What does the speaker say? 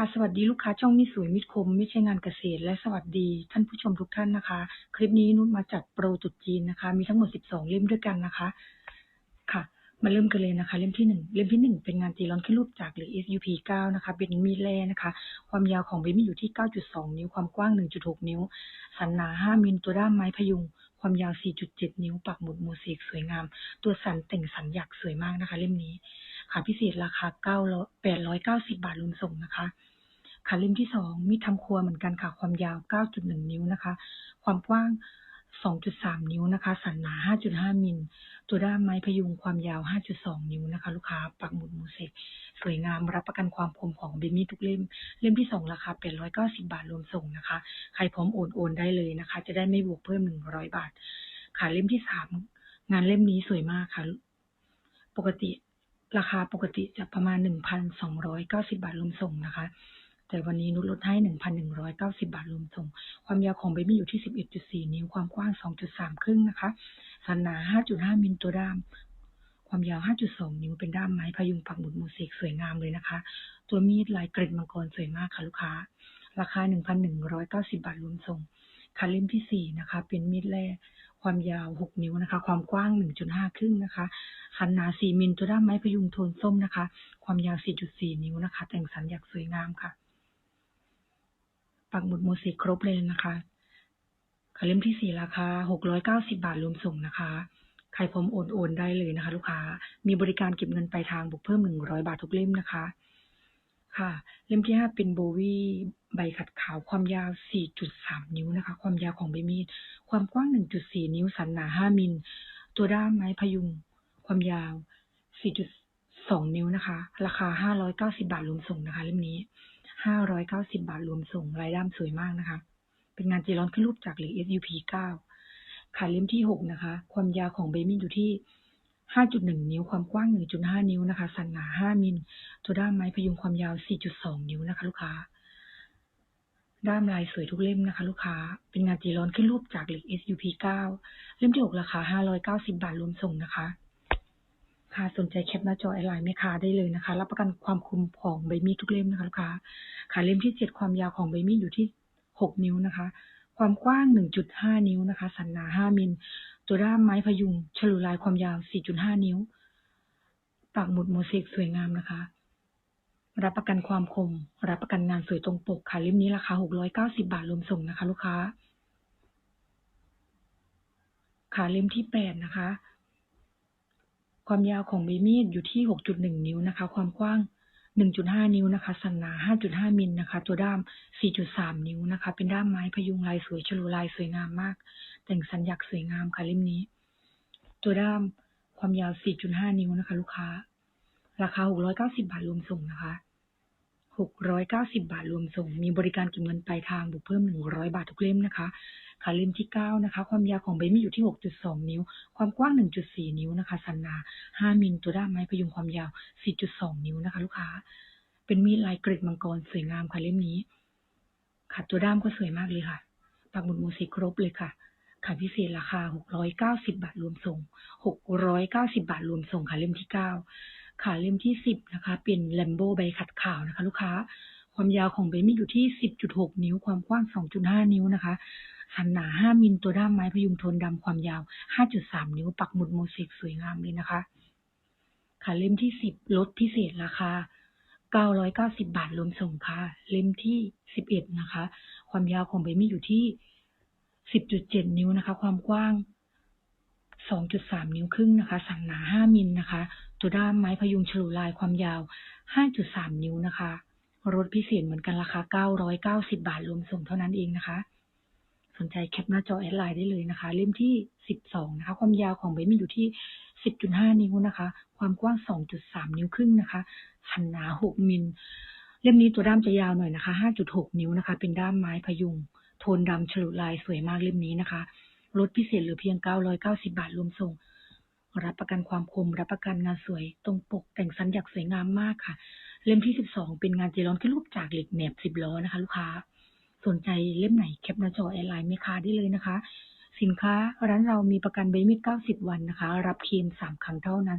ค่ะสวัสดีลูกค้าช่องมิสวยมิตรคม ไม่ใช่งานเกษตร และสวัสดีท่านผู้ชมทุกท่านนะคะ คลิปนี้นุชมาจัดโปรจุดจีนนะคะ มีทั้งหมด 12 เล่มด้วยกันนะคะ ค่ะ มาเริ่มกันเลยนะคะ เล่มที่ 1 เล่มที่ 1 เป็นงานตีร้อนขึ้นรูปจากหรือ SUP 9 นะคะ เป็นมีดแร่นะคะ ความยาวของใบมีดอยู่ที่ 9.2 นิ้ว ความกว้าง 1.6 นิ้ว สันหนา 5มิลตัวด้ามไม้พยุงความยาว 4.7 นิ้ว ปักหมุดโมเสกสวยงาม ตัวสันแต่งสันหยักสวยมากนะคะ เล่มนี้ ค่ะพิเศษราคา9 890บาทรวมส่งนะคะค่ะเล่มที่สองมีดทำครัวเหมือนกันค่ะ ความยาว9.1นิ้วนะคะ ความกว้าง2.3นิ้วนะคะ สันหนา5.5มิล ตัวด้ามไม้พยุงความยาว5.2นิ้วนะคะ ลูกค้า ปักหมุดมูเสกสวยงามรับประกันความคมของเบมี่ทุกเล่ม เล่มที่สองราคา890บาทรวมส่งนะคะ ใครพร้อมโอนโอนได้เลยนะคะ จะได้ไม่บวกเพิ่ม100บาทค่ะเล่มที่สามงานเล่มนี้สวยมากค่ะ ปกติ ราคาปกติจะประมาณ 1,290 บาทรวมส่งนะคะ แต่วันนี้นุชลดให้ 1,190 บาทรวมส่ง ความยาวของเบบี้อยู่ที่ 11.4 นิ้ว ความกว้าง 2.3 ครึ่งนะคะ สันหนา 5.5 มิลตัวด้าม ความยาว 5.2 นิ้ว เป็นด้ามไม้พยุงปักหมุดมเสกสวยงามเลยนะคะ ตัวมีดลายกร็ดมังกรสวยมากค่ะลูกค้า ราคา 1,190 บาทรวมส่งค่ะเล่มที่ 4 นะคะ เป็นมีดแร่ ความยาว 6 นิ้วนะคะ ความกว้าง 1.5 ครึ่งนะคะสันหนา 4 มิลตัวด้ามไม้พยุงโทนส้มนะคะ ความยาว 4.4 นิ้วนะคะ แต่งสันหยักสวยงามค่ะ ปักหมุดโมเสกครบเลยนะคะค่ะเล่มที่ 4 ราคา 690 บาทรวมส่งนะคะใครพร้อมโอนโอนได้เลยนะคะ ลูกค้า มีบริการเก็บเงินปลายทางบวกเพิ่ม 100 บาททุกเล่มนะคะ ค่ะ เล่มที่5เป็นโบวี่ใบขัดขาวความยาว 4.3 นิ้วนะคะ ความยาวของใบมีด ความกว้าง 1.4 นิ้ว สันหนา 5 มิล ตัวด้ามไม้พยุง ความยาว 4.2 นิ้วนะคะ ราคา 590 บาทรวมส่งนะคะ เล่มนี้ 590 บาทรวมส่ง ลายด้ามสวยมากนะคะ เป็นงานจีรอนขึ้นรูปจากหรือ SUP 9ค่ะเล่มที่ 6 นะคะ ความยาวของเบมี่อยู่ที่ 5.1 นิ้ว ความกว้าง 1.5 นิ้วนะคะ สันหนา 5 มิล ตัวด้ามไม้พยุงความยาว 4.2 นิ้วนะคะ ลูกค้า ด้ามลายสวยทุกเล่มนะคะ ลูกค้า เป็นงานจีร้อนขึ้นรูปจากเหล็ก SUP 9 เล่มที่ 6 ราคา 590 บาทรวมส่งนะคะค่ะสนใจแคปหน้าจอแอดไลน์แม่ค้าได้เลยนะคะ รับประกันความคมของใบมีดทุกเล่มนะคะลูกค้าค่ะเล่มที่ 7 ความยาวของใบมีดอยู่ที่ 6 นิ้วนะคะ ความกว้าง 1.5 นิ้วนะคะ สันหนา 5 มิล ตัวด้ามไม้พยุง ฉลุลายความยาว 4.5 นิ้ว ปักหมุดโมเสกสวยงามนะคะ รับประกันความคม รับประกันงานสวยตรงปกค่ะเล่มนี้ราคา 690 บาทรวมส่งนะคะ ลูกค้า ค่ะเล่มที่ 8 นะคะ ความยาวของใบมีดอยู่ที่ 6.1 นิ้วนะคะ ความกว้าง 1.5 นิ้วนะคะ สันหนา 5.5 มิลนะคะ ตัวด้าม 4.3 นิ้วนะคะ เป็นด้ามไม้พยุงลายสวยฉลูลายสวยงามมาก แต่งสัญญกสวยงามค่ะเล่มนี้ ตัวด้ามความยาว 4.5 นิ้วนะคะ ลูกค้า ราคา 690 บาทรวมส่งนะคะ 690บาทรวมส่ง มีบริการเก็บเงินปลายทางบวกเพิ่ม100บาททุกเล่มนะคะค่ะเล่มที่9นะคะ ความยาวของใบมีดอยู่ที่6.2นิ้ว ความกว้าง1.4นิ้วนะคะ สันหนา5มิลตัวด้ามไม้พยุงความยาว4.2นิ้วนะคะ ลูกค้า เป็นมีดลายเกร็ดมังกรสวยงามค่ะเล่มนี้ค่ะตัวด้ามก็สวยมากเลยค่ะปักหมุดมเสกครบเลยค่ะค่ะพิเศษราคา 690 บาทรวมส่ง 690 บาทรวมส่งค่ะเล่มที่ 9 ค่ะเล่มที่ 10 นะคะ เป็นแลมโบใบขัดขาวนะคะ ลูกค้า ความยาวของใบมีดอยู่ที่ 10.6 นิ้ว ความกว้าง 2.5 นิ้วนะคะ สันหนา 5 มิล ตัวด้ามไม้พยุงโทนดำความยาว 5.3 นิ้ว ปักหมุดโมเสกสวยงามเลยนะคะค่ะเล่มที่ 10 ลดพิเศษราคา990 บาทรวมส่งค่ะ เล่มที่ 11 นะคะ ความยาวของใบมีดอยู่ที่ 10.7 นิ้วนะคะ ความกว้าง 2.3 นิ้วครึ่งนะคะ สันหนา 5 มิลนะคะ ตัวด้ามไม้พยุงฉลุลายความยาว 5.3 นิ้วนะคะลดพิเศษเหมือนกันราคา 990 บาทรวมส่งเท่านั้นเองนะคะ สนใจแคปหน้าจอแอดไลน์ได้เลยนะคะ เล่มที่ 12 นะคะ ความยาวของใบมีดอยู่ที่ 10.5 นิ้วนะคะ ความกว้าง 2.3 นิ้วครึ่งนะคะ สันหนา 6 มิล เล่มนี้ตัวด้ามจะยาวหน่อยนะคะ 5.6 นิ้วนะคะ เป็นด้ามไม้พยุง โทนดำฉลุลายสวยมากเล่มนี้นะคะ ลดพิเศษเหลือเพียง 990 บาทรวมส่ง รับประกันความคม รับประกันงานสวย ตรงปกแต่งสันอยากสวยงามมากค่ะ เล่มที่ 12 เป็นงานเจลอนขึ้นรูปจากเหล็กแหนบ10ล้อนะคะ ลูกค้า สนใจเล่มไหนแคปหน้าจอแอดไลน์เม่ค้าได้เลยนะคะ สินค้าร้านเรามีประกันเบมิด90 วันนะคะ รับเคลม3 ครั้งเท่านั้น